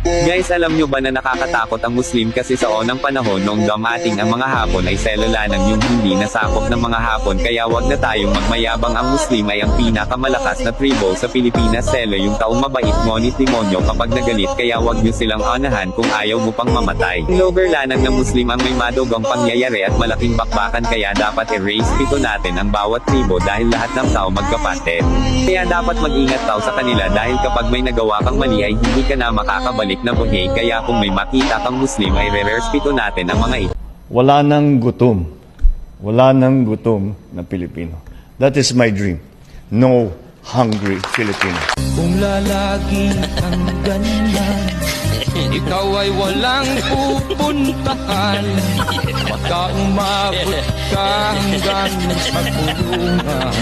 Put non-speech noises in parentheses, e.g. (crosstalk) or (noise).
Guys alam nyo ba na nakakatakot ang Muslim kasi sa onang panahon noong dumating ang mga Hapon ay selulanan yung hindi nasakop ng mga Hapon kaya wag na tayong magmayabang ang Muslim ay ang pinakamalakas na tribo sa Pilipinas selo yung taong mabait ngunit demonyo kapag nagalit kaya wag nyo silang anahan kung ayaw mo pang mamatay. Lover lanang ng Muslim ang may madugang pangyayari at malaking bakbakan kaya dapat erase pito natin ang bawat tribo dahil lahat ng tao magkapatid. Kaya dapat mag-ingat tao sa kanila dahil kapag may nagawa kang mali ay hindi ka na makakabalik na buhay kaya kung may makita kang Muslim ay re-respeto natin ang mga ito. Wala nang gutom. Wala nang gutom na Pilipino. That is my dream. No hungry Filipino. Kung lalagi ang ganyan (laughs) Ikaw ay walang pupuntahan (laughs) Baka umabot ka hanggang sa kulungan